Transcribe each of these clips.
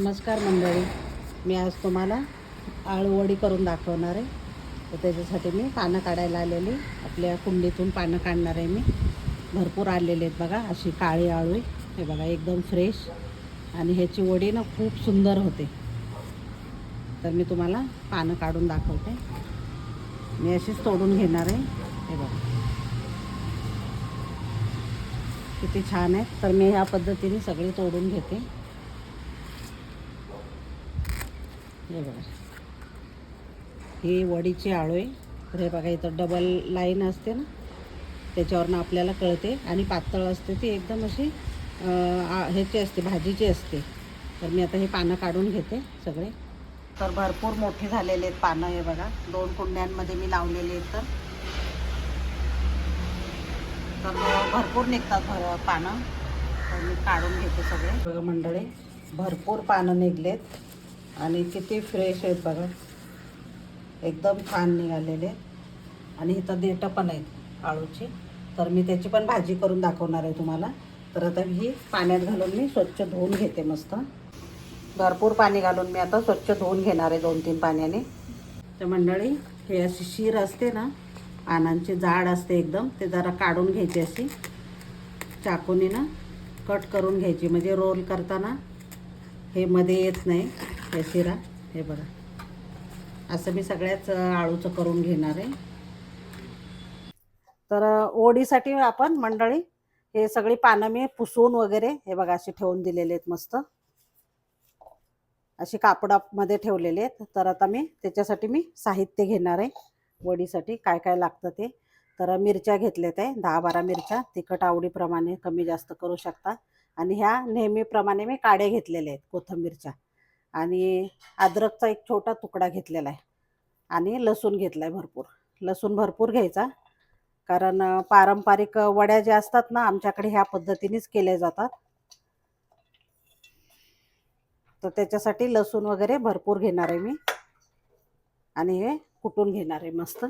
नमस्कार मंडळी. मी आज तुम्हाला आळूवडी करून दाखवणार आहे. तर त्याच्यासाठी मी पानं काढायला आलेली. आपल्या कुंडीतून पानं काढणार आहे मी. भरपूर आलेले आहेत बघा अशी काळी आळू आहे. हे बघा एकदम फ्रेश आणि ह्याची वडी ना खूप सुंदर होते. तर मी तुम्हाला पानं काढून दाखवते. मी अशीच तोडून घेणार आहे. हे बघा. किती छान आहेत. तर मी ह्या पद्धतीने सगळी तोडून घेते. हे बघा. ही वडीची आळू आहे तर हे बघा इथं डबल लाईन असते ना? त्याच्यावरनं आपल्याला कळते. आणि पातळ असते ती एकदम अशी ह्याची असते भाजीची असते. तर मी आता हे पानं काढून घेते सगळे. तर भरपूर मोठे झालेले आहेत पानं हे बघा. दोन कुंड्यांमध्ये मी लावलेले आहेत तर. तर भरपूर निघतात भर पानं. तर मी काढून घेते सगळे. मंडळे मंडळी भरपूर पानं निघलेत. आणि किती फ्रेश आहेत बघा. एकदम छान निघालेले. आणि इथं देठं पण आहेत आळूची. तर मी त्याची पण भाजी करून दाखवणार आहे तुम्हाला. तर आता ही पाण्यात घालून मी स्वच्छ धुवून घेते मस्त. भरपूर पाणी घालून मी आता स्वच्छ धुवून घेणार आहे दोन तीन पाण्याने. तर मंडळी हे अशी शीर असते ना पानांची जाड असते एकदम ते जरा काढून घ्यायची अशी. चाकूने ना कट करून घ्यायची. म्हणजे रोल करताना हे मध्ये येत नाही. हे शिरा हे बघा. असं मी सगळ्याच आळूचं करून घेणार आहे. तर ओढीसाठी आपण मंडळी हे सगळी पानं मी पुसून वगैरे हे बघा अशी ठेवून दिलेले आहेत मस्त. अशी कापडामध्ये ठेवलेले आहेत. तर आता मी त्याच्यासाठी मी साहित्य घेणार आहे. वडीसाठी काय काय लागतं ते. तर मिरच्या घेतल्यात आहे. दहा बारा मिरच्या. तिखट आवडीप्रमाणे कमी जास्त करू शकता. आणि ह्या नेहमीप्रमाणे मी काड्या घेतलेल्या आहेत कोथिंबीरच्या. आणि अद्रकचा एक छोटा तुकडा घेतलेला आहे. आणि लसूण घेतला आहे भरपूर. लसूण भरपूर घ्यायचा. कारण पारंपरिक वड्या ज्या असतात ना आमच्याकडे ह्या पद्धतीनेच केल्या जातात. तर त्याच्यासाठी लसूण वगैरे भरपूर घेणार आहे मी. आणि हे कुटून घेणार आहे मस्त.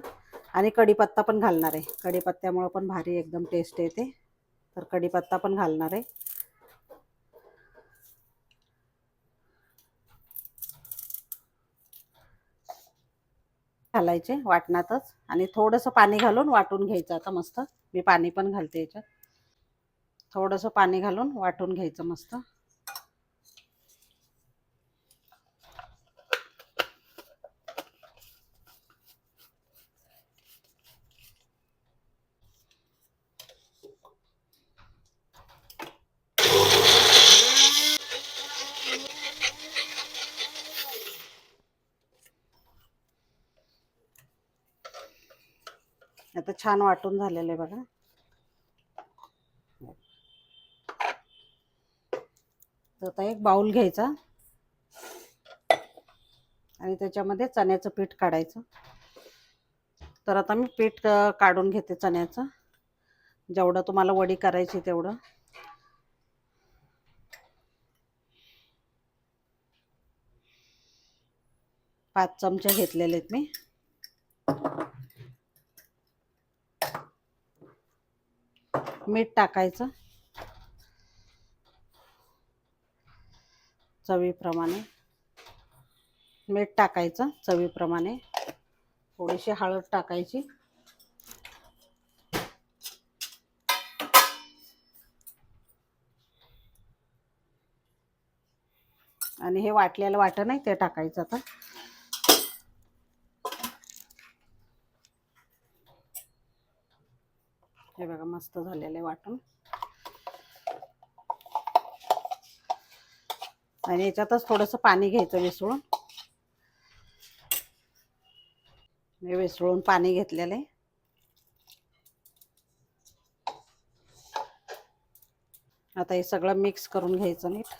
आणि कढीपत्ता पण घालणार आहे. कढीपत्त्यामुळं पण भारी एकदम टेस्ट येते. तर कढीपत्ता पण घालणार आहे. घालायचे वाटणातच आणि थोडंसं पाणी घालून वाटून घ्यायचं. आता मस्त मी पाणी पण घालते याच्यात. थोडंसं पाणी घालून वाटून घ्यायचं मस्त. आता छान वाटून झालेलं आहे बघा. तर आता एक बाऊल घ्यायचा. आणि त्याच्यामध्ये चण्याचं पीठ काढायचं. तर आता मी पीठ काढून घेते चण्याचं. जेवढं तुम्हाला वडी करायची तेवढं. पाच चमचे घेतलेले आहेत मी. मीठ टाकायचं. चवीप्रमाणे. मीठ टाकायचं चवीप्रमाणे. थोडीशी हळद टाकायची. आणि हे वाटलेलं वाटण नाही ते टाकायचं आता. हे बघा मस्त झालेलं आहे वाटून. आणि याच्यातच थोडंसं पाणी घ्यायचं मिसळून मी विसळून पाणी घेतलेलं आहे. आता हे सगळं मिक्स करून घ्यायचं नीट.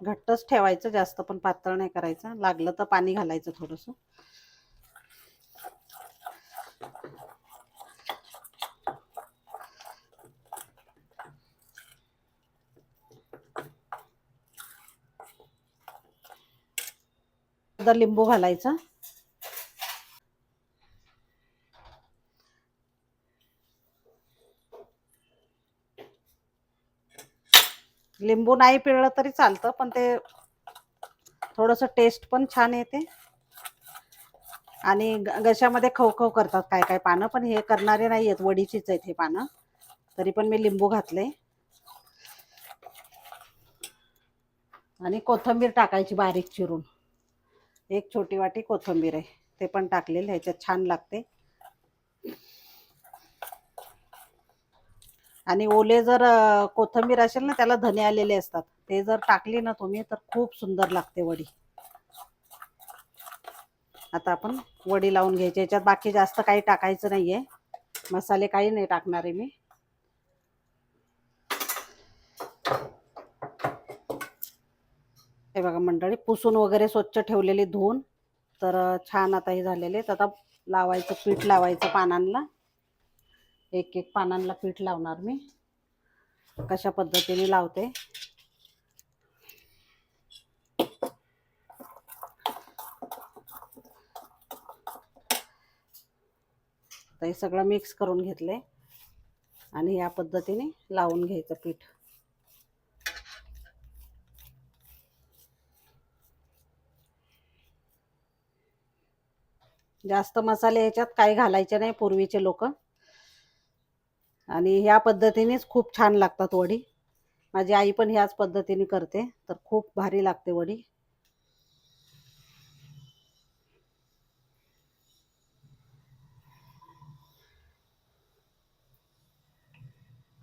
घट्टच ठेवायचं जास्त पण पातळ नाही करायचं. लागलं तर पाणी घालायचं थोडंसं. अर्धा लिंबू घालायचा. लिंबू नाही पिळलं तरी चालतं पण ते थोडंसं टेस्ट पण छान येते. आणि घशामध्ये खवखव करतात काय काय पानं पण हे करणारे नाही आहेत वडीचीच आहेत हे पानं. तरी पण मी लिंबू घातले. आणि कोथिंबीर टाकायची बारीक चिरून. एक छोटी वाटी कोथिंबीर आहे. ते पण टाकलेलं ह्याच्यात छान लागते. आणि ओले जर कोथिंबीर असेल ना त्याला धने आलेले असतात. ते जर टाकली ना तुम्ही तर खूप सुंदर लागते वडी. आता आपण वडी लावून घ्यायची. याच्यात बाकी जास्त काही टाकायचं नाहीये. मसाले काही नाही टाकणार आहे मी. हे बघा मंडळी पुसून वगैरे स्वच्छ ठेवलेली धुवून. तर छान आता हे झालेले तर आता लावायचं पीठ लावायचं पानांना. एक एक पानांना पीठ लावणार मी. कशा पद्धतीने लावते. हे सगळं मिक्स करून घेतले आणि या पद्धतीने लावून घ्यायचं पीठ. जास्त मसाले याच्यात काही घालायचे नाही पूर्वीचे लोक. आणि ह्या पद्धतीनेच खूप छान लागतात वडी. माझी आई पण ह्याच पद्धतीने करते तर खूप भारी लागते वडी.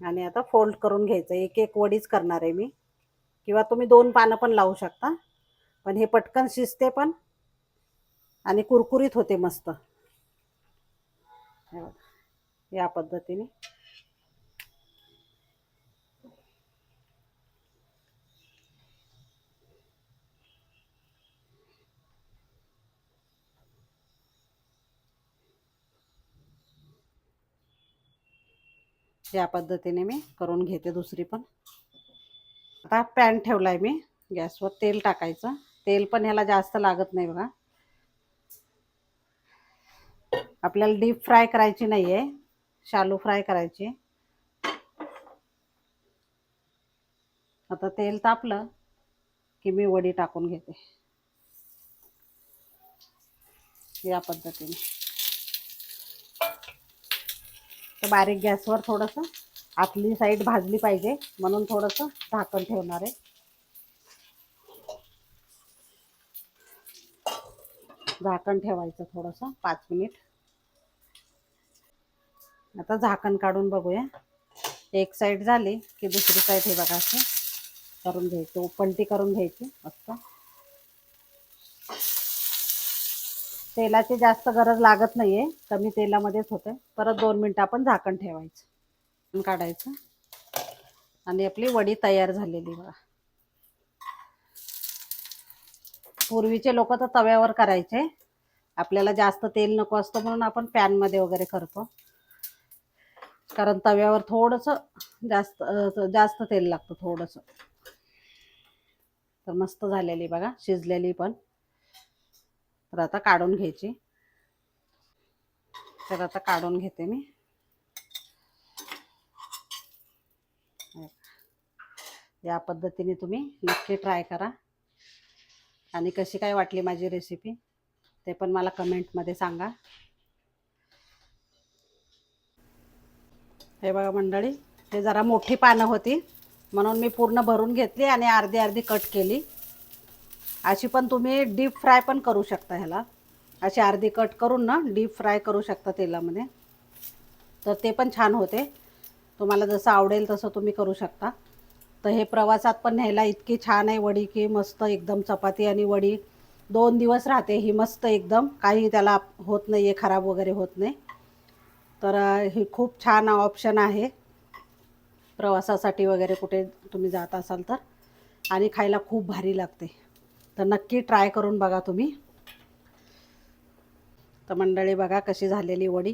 आणि आता फोल्ड करून घ्यायचं एक एक वडीच करणार आहे मी. किंवा तुम्ही दोन पानं पण लावू शकता. पण हे पटकन शिजते पण. आणि कुरकुरीत होते मस्त. या पद्धतीने. या पद्धतीने मी करून घेते दुसरी पण. आता पॅन ठेवलाय मी. गॅसवर तेल टाकायचं. तेल पण ह्याला जास्त लागत नाही बघा. आपल्याला डीप फ्राय करायची नाही आहे शालू फ्राय करायची. आता तेल तापलं की मी वडी टाकून घेते. या पद्धतीने. तर बारीक गॅसवर थोडंसं आतली साईड भाजली पाहिजे. म्हणून थोडंसं झाकण ठेवणार आहे. झाकण ठेवायचं थोडंसं. पाच मिनिट. आता झाकण काढून बघूया. एक साईड झाली की दुसरी साईड हे बघा असं करून घ्यायचं पलटी करून घ्यायची मस्त तेलाची जास्त गरज लागत नाहीये कमी तेलामध्येच होते. परत दोन मिनटं आपण झाकण ठेवायचं काढायचं. आणि आपली वडी तयार झालेली बघा. पूर्वीचे लोक तर तव्यावर करायचे. आपल्याला जास्त तेल नको असतं म्हणून आपण पॅनमध्ये वगैरे करतो. कारण तव्यावर थोडंसं जास्त जास्त तेल लागतं थोडंसं. तर मस्त झालेली बघा शिजलेली पण. तर आता काढून घ्यायची. तर आता काढून घेते मी. या पद्धतीने तुम्ही नक्की ट्राय करा. आणि कशी काय वाटली माझी रेसिपी ते पण मला कमेंटमध्ये सांगा. हे बघा मंडळी हे जरा मोठी पानं होती. म्हणून मी पूर्ण भरून घेतली आणि अर्धी अर्धी कट केली. अशी पण तुम्ही डीप फ्राय पण करू शकता ह्याला. अशी अर्धी कट करून ना डीप फ्राय करू शकता तेलामध्ये. तर ते पण छान होते. तुम्हाला जसं आवडेल तसं तुम्ही करू शकता. तर हे प्रवासात पण न्यायला इतकी छान आहे वडी की मस्त एकदम चपाती आणि वडी. दोन दिवस राहते ही मस्त एकदम. काही त्याला होत नाही आहे खराब वगैरे होत नाही. तर ही खूप छान ऑप्शन आहे. प्रवासासाठी वगैरे कुठे तुम्ही जात असाल तर. आणि खायला खूप भारी लागते. तर नक्की ट्राय करून बघा तुम्ही. तर मंडळी बघा कशी झालेली वडी.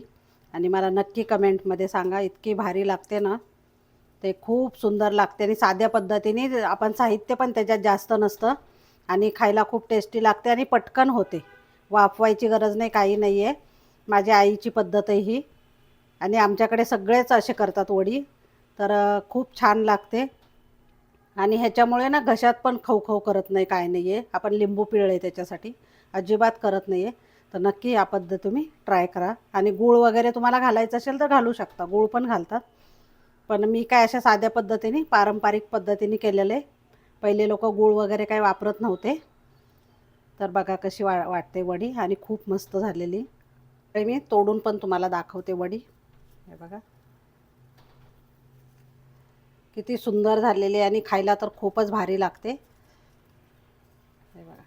आणि मला नक्की कमेंटमध्ये सांगा इतकी भारी लागते ना. ते खूप सुंदर लागते आणि साध्या पद्धतीने आपण साहित्य पण त्याच्यात जास्त नसतं. आणि खायला खूप टेस्टी लागते आणि पटकन होते. वाफवायची गरज नाही काही नाही आहे माझ्या आईची पद्धत ही आणि आमच्याकडे सगळेच असे करतात वडी. तर खूप छान लागते. आणि ह्याच्यामुळे ना घशात पण खवखव करत नाही काय नाही आहे आपण लिंबू पिळले त्याच्यासाठी. अजिबात करत नाही आहे तर नक्की या पद्धत तुम्ही ट्राय करा. आणि गूळ वगैरे तुम्हाला घालायचं असेल तर घालू शकता. गूळ पण घालतात. पण मी काय अशा साध्या पद्धतीने पारंपरिक पद्धतीने केलेले. पहिले लोक गूळ वगैरे काही वापरत नव्हते. तर बघा कशी वा वाटते वडी. आणि खूप मस्त झालेली. मी तोडून पण तुम्हाला दाखवते वडी. हे बघा. किती सुंदर झालेली आणि खायला तर खूपच भारी लागते. हे बघा.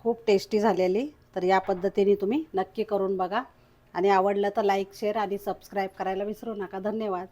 खूप टेस्टी झालेली. तर या पद्धतीने तुम्ही नक्की करून बघा. आणि आवडलं तर लाईक शेअर आणि सबस्क्राईब करायला विसरू नका. धन्यवाद.